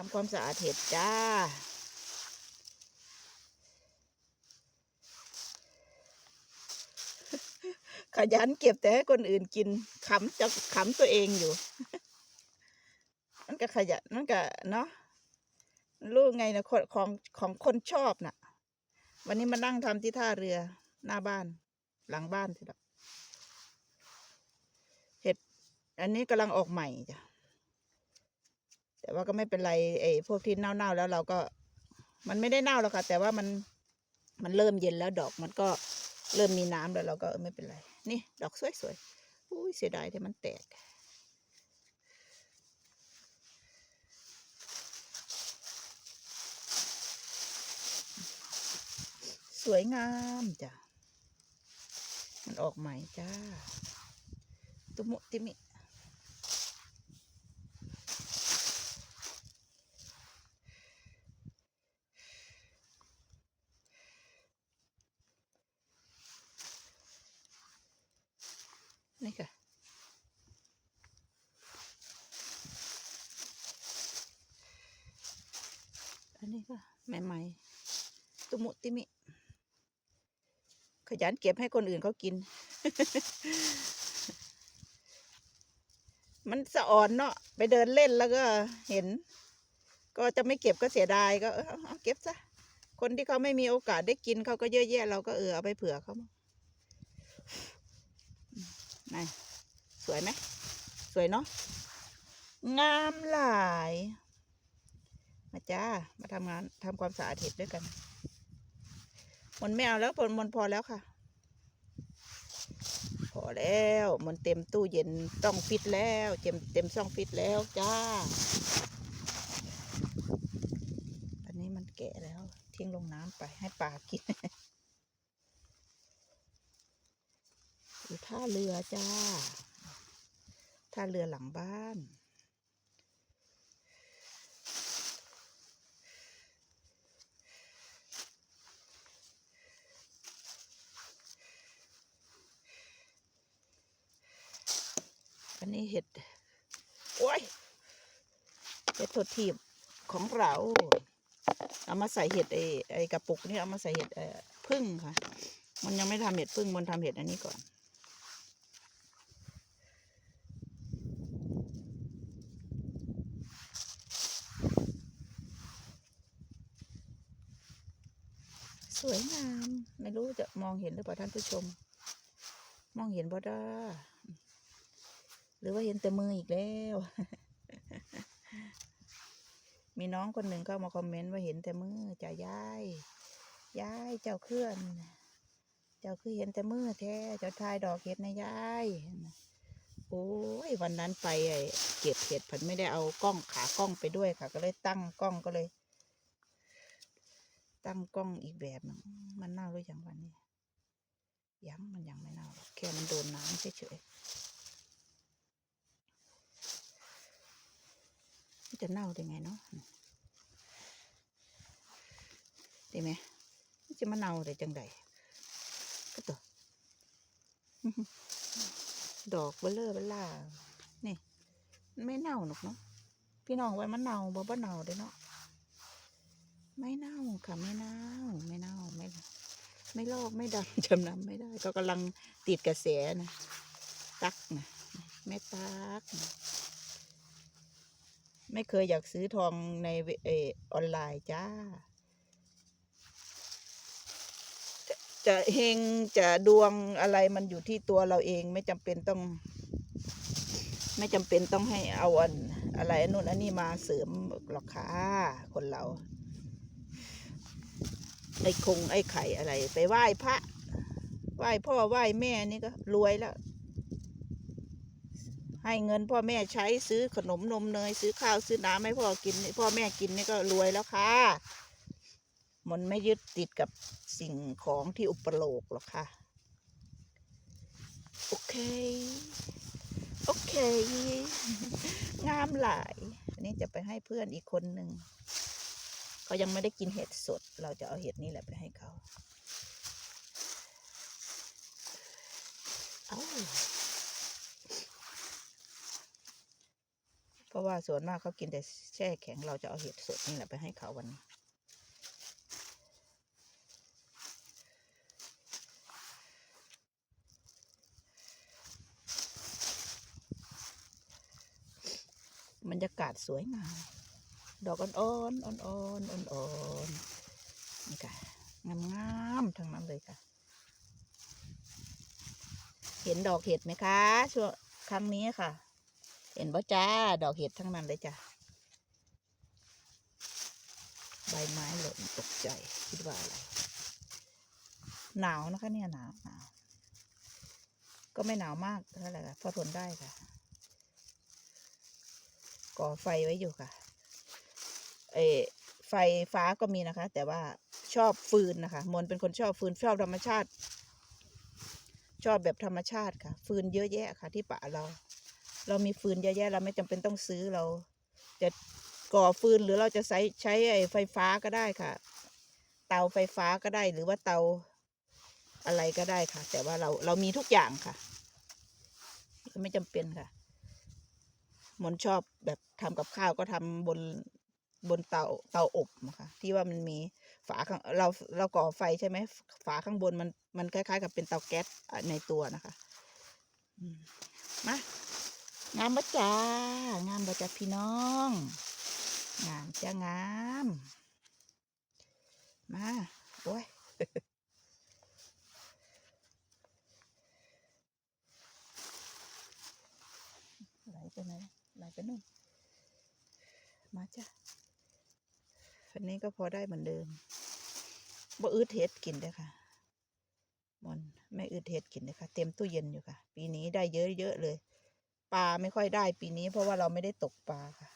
ทำความสะอาดเห็ดจ้า ขยันเก็บแต่ให้คนอื่นกินขำจะขำตัวเองอยู่ มันก็ขยันมันก็เนาะรู้ไงนะคนของของคนชอบน่ะ วันนี้มานั่งทำที่ท่าเรือหน้าบ้าน หลังบ้านทีละเห็ด อันนี้กำลังออกใหม่จ้ะ แต่ว่าก็ไม่เป็นไรไอ้พวกที่เน่าๆแล้วเราก็ มันไม่ได้เน่าหรอกค่ะ แต่ว่ามันมันเริ่มเย็นแล้วดอกมันก็เริ่มมีน้ำแล้วเราก็ไม่เป็นไร นี่ดอกสวยๆอุ้ยเสียดายที่มันแตกสวยงามจ้ะ มันออกใหม่จ้า ตุมุติมิ นี่ค่ะอันนี้ก็ใหม่ๆตุมุติมิ ขยันเก็บให้คนอื่นเขากิน มันสะอ่อนเนาะไปเดินเล่นแล้วก็เห็น ก็จะไม่เก็บก็เสียดายก็เออเอาเอาเก็บซะคนที่เขาไม่มีโอกาสได้กินเขาก็เยอะแยะ เราก็เออเอาไปเผื่อเขา มั่นี่สวยไหมสวยเนาะงามหลาย มาจ้า มาทำงานทำความสะอาดเห็ดด้วยกันมันไม่เอาแล้วมันมันพอแล้วค่ะ พอแล้วมันเต็มตู้เย็นต้องฟิตแล้วเต็มเต็มช่องฟิตแล้วจ้า อันนี้มันแก่แล้วทิ้งลงน้ำไปให้ปลากิน อยู่ท่าเรือจ้า ท่าเรือหลังบ้าน อันนี้เห็ด โอ้ย เห็ดทดทีบของเราเอามาใส่เห็ดไอไอกระปุกนี่เอามาใส่เห็ดเออพึ่งค่ะ มันยังไม่ทำเห็ดพึ่งมันทำเห็ดอันนี้ก่อน สวยงาม ไม่รู้จะมองเห็นหรือเปล่าท่านผู้ชม มองเห็นบ่ได้หรือว่าเห็นแต่มืออีกแล้ว มีน้องคนหนึ่งเข้ามาคอมเมนต์ว่าเห็นแต่มือจะยายยายเจ้าเคลื่อน เจ้าคือเห็นแต่มือแท้เจ้าทายดอกเห็ดนะยายโอ้ยวันนั้นไปเก็บเห็ดผันไม่ได้เอากล้องขากล้องไปด้วยค่ะ ก็เลยตั้งกล้องก็เลย ตั้งกล้องอีกแบบนึงมันเน่าหรือยังวันนี้ยังมันยังไม่เน่าหรอกแค่มันโดนน้ำเฉยๆจะเน่าได้ไงเนาะได้ไหมจะมาเน่าได้จังใดก็ตัวดอกเบลเลอร์เบลล่านี่ไม่เน่าหรอกเนาะพี่น้องไว้มันเน่าบ่บ่เน่าเด้เนาะ ไม่เน่าค่ะไม่เน่าไม่เน่าไม่ไม่ลอกไม่ดำจำนำไม่ได้ก็กำลังติดกระแสนะตักนะแม่ตักนะไม่เคยอยากซื้อทองในเออออนไลน์จ้า จะจะเฮงจะดวงอะไรมันอยู่ที่ตัวเราเองไม่จำเป็นต้อง ไม่จำเป็นต้องให้เอาอันอะไรนนู่นอันนี้มาเสริมหรอกค่ะคนเรา ไอ้คงไอ้ไข่อะไร ไปไหว้พระ ไหว้พ่อไหว้แม่นี่ก็รวยแล้ว ให้เงินพ่อแม่ใช้ซื้อขนมนมเนยซื้อข้าวซื้อน้ำให้พ่อกินนี่พ่อแม่กินนี่ก็รวยแล้วค่ะมันไม่ยึดติดกับสิ่งของที่อุปโลกหรอกค่ะ โอเค โอเค งามหลาย อันนี้จะไปให้เพื่อนอีกคนหนึ่ง เขายังไม่ได้กินเห็ดสด เราจะเอาเห็ดนี่แหละไปให้เขาเอาพราะว่าส่วนมากเขากินแต่แช่แข็ง เราจะเอาเห็ดสดนี่แหละไปให้เขาวันนี้บรรยากาศสวยงาม ดอกอ่อนๆอ่อนๆอ่อนๆนี่ค่ะงามๆทั้งนั้นเลยค่ะ เห็นดอกเห็ดไหมคะช่วงครั้งนี้ค่ะ เห็นป่จ้าดอกเห็ดทั้งนั้นเลยจ้ะใบไม้หล่นตกใจคิดว่าอะไรหนาวนะคะเนี่ยหนาวหนาวก็ไม่หนาวมากเท่าไหร่ค่ะพอทนได้ค่ะ ก่อไฟไว้อยู่ค่ะ เอไฟฟ้าก็มีนะคะ แต่ว่าชอบฟืนนะคะ มนเป็นคนชอบฟืนชอบธรรมชาติ ชอบแบบธรรมชาติค่ะ ฟืนเยอะแยะค่ะ ที่ป่าเรา เรามีฟืนเยอะแยะ เราไม่จำเป็นต้องซื้อเรา จะก่อฟืนหรือเราจะใช้ใช้ไอไฟฟ้าก็ได้ค่ะ เตาไฟฟ้าก็ได้หรือว่าเตาอะไรก็ได้ค่ะ แต่ว่าเราเรามีทุกอย่างค่ะ ไม่จำเป็นค่ะมนชอบแบบทำกับข้าวก็ทำบน บนเตาเตาอบนะคะที่ว่ามันมีฝาข้างเราเราก่อไฟใช่ไหมฝาข้างบนมันมันคล้ายๆ กับเป็นเตาแก๊สอะในตัวนะคะมางามบะจ้างามบะจ้าพี่น้องงามจ้างามมาโอ้ยไหลไปไหนไหลไปนู่นมาจ้าะวันนี้ก็พอได้เหมือนเดิมบ่อืดเห็ดกินเลยค่ะมอนไม่อืดเห็ดกินเลยค่ะ เต็มตู้เย็นอยู่ค่ะ ปีนี้ได้เยอะๆเลย ปลาไม่ค่อยได้ปีนี้ เพราะว่าเราไม่ได้ตกปลาค่ะ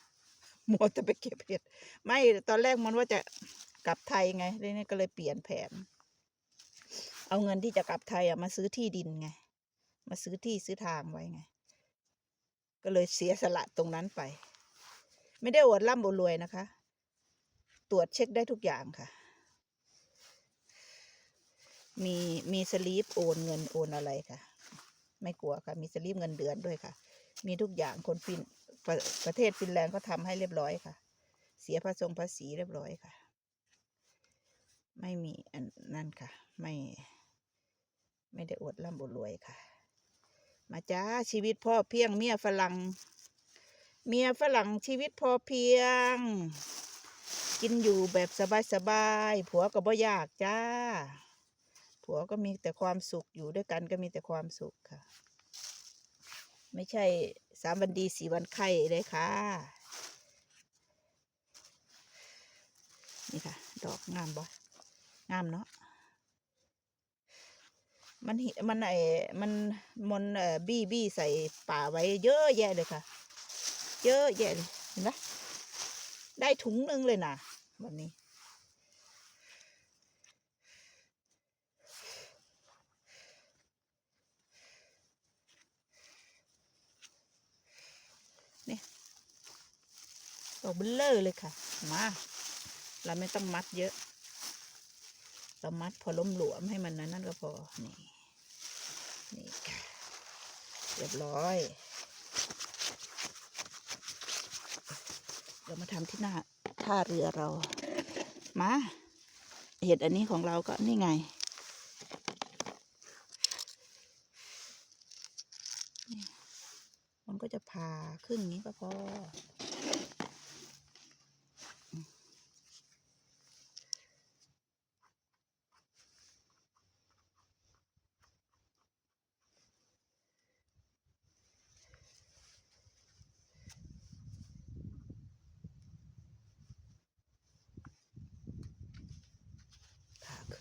มัวแต่ไปเก็บเห็ด ไม่ตอนแรกมันว่าจะกลับไทยไงเลยนี่ก็เลยเปลี่ยนแผน เอาเงินที่จะกลับไทยอะมาซื้อที่ดินไง มาซื้อที่ซื้อทางไว้ไง ก็เลยเสียสละตรงนั้นไป ไม่ได้อวดร่ำอวดรวยนะคะ ตรวจเช็คได้ทุกอย่างค่ะ มีมีสลีปโอนเงินโอนอะไรค่ะ ไม่กลัวค่ะ มีสลีปเงินเดือนด้วยค่ะ มีทุกอย่างคนฟินประประเทศฟินแลนด์ก็ทำให้เรียบร้อยค่ะ เสียภาษงภาษีเรียบร้อยค่ะ ไม่มีอันนั่นค่ะ ไม่ ไม่ได้อวดร่ำอดรวยค่ะ มาจ้าชีวิตพ่อเพียงเมียฝรั่งเมียฝรั่งชีวิตพอเพียง กินอยู่แบบสบายๆผัวก็บ่ยากจ้า ผัวก็มีแต่ความสุขอยู่ด้วยกันก็มีแต่ความสุขค่ะ ไม่ใช่สามวันดีสี่วันไข้เลยค่ะ นี่ค่ะ ดอกงามบ่งามเนาะมันหิมันไอมันมนเอ่อบี้บี้ใส่ป่าไว้เยอะแยะเลยค่ะ เยอะแยะเลยเห็นไหมได้ถุงหนึงเลยนะ วันนี้เนี่ดอกเบลเลอร์เลยค่ะ มา เราไม่ต้องมัดเยอะ เรามัดพอล้มหลวมให้มันนั้นนั่นก็พอ นี่ นี่ค่ะ เรียบร้อย เรามาทำที่หน้า ท่าเรือเรา มา เห็ดอันนี้ของเราก็นี่ไง มันก็จะพาครึ่งนี้ก็พอ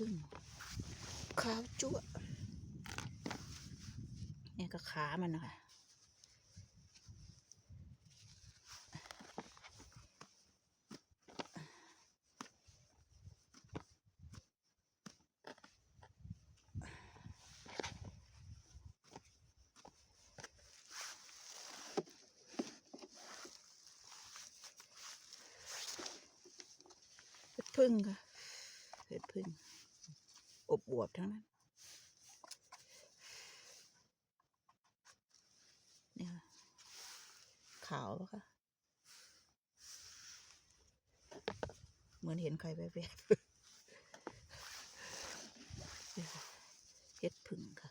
ขาครึ่งขาวจั่วะเนี่ยก็ขามันนะคะเห็ดพึ่งค่ะเห็ดพึ่ง อบอวบทั้งนั้นเนี่ยขาวปะคะเหมือนเห็นใครแวบๆเห็ดผึ่งค่ะ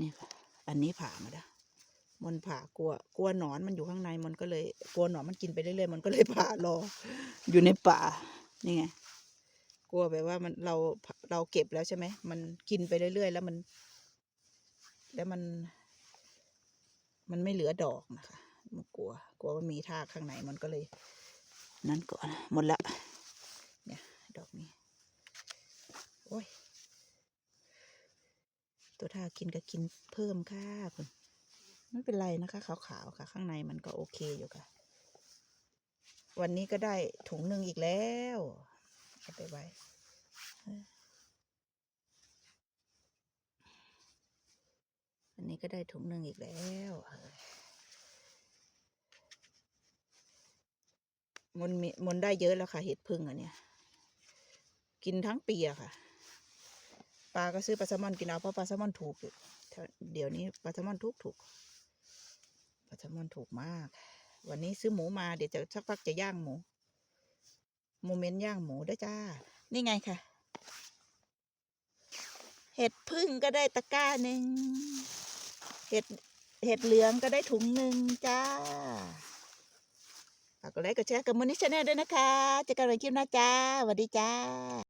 นี่ค่ะ อันนี้ผ่ามาแล้วมันผ่ากลัว กลัวหนอนมันอยู่ข้างในมันก็เลย กลัวหนอนมันกินไปเรื่อยๆมันก็เลยผ่ารอ อยู่ในป่า นี่ไง กลัวแบบว่ามันเราเราเก็บแล้วใช่ไหม มันกินไปเรื่อยๆแล้วมัน แล้วมัน มันไม่เหลือดอกนะคะ มันกลัว กลัวว่ามีทากข้างในมันก็เลย นั่นก่อนหมดละ เนี่ย ดอกนี้ โอ้ย ตัวท่ากินก็กินเพิ่มค่ะคุณไม่เป็นไรนะคะขาวๆค่ะ ข้างในมันก็โอเคอยู่ค่ะ วันนี้ก็ได้ถุงหนึ่งอีกแล้วเอาไปไว้ออวันนี้ก็ได้ถุงหนึ่งอีกแล้วเออมันมีมันได้เยอะแล้วค่ะเห็ดพึ่งอันเนี้ยกินทั้งปีอะค่ะ ลาก็ซื้อปลาแซลมอนกินเอาเพราะปลาแซลมอนถูกอยู่เดี๋ยวนี้ปลาแซลมอนถูกถูกปลาแซลมอนถูกมาก วันนี้ซื้อหมูมาเดี๋ยวจะสักพักจะย่างหมูโมเมนต์ย่างหมูด้วยจ้า นี่ไงค่ะ เห็ดพึ่งก็ได้ตะกร้าหนึ่งเห็ดเห็ดเหลืองก็ได้ถุงหนึ่งจ้าฝากกดไลค์กดแชร์กับมูนิชแนลด้วยนะคะเจอกันใหม่คลิปหน้าจ้าสวัสดีจ้า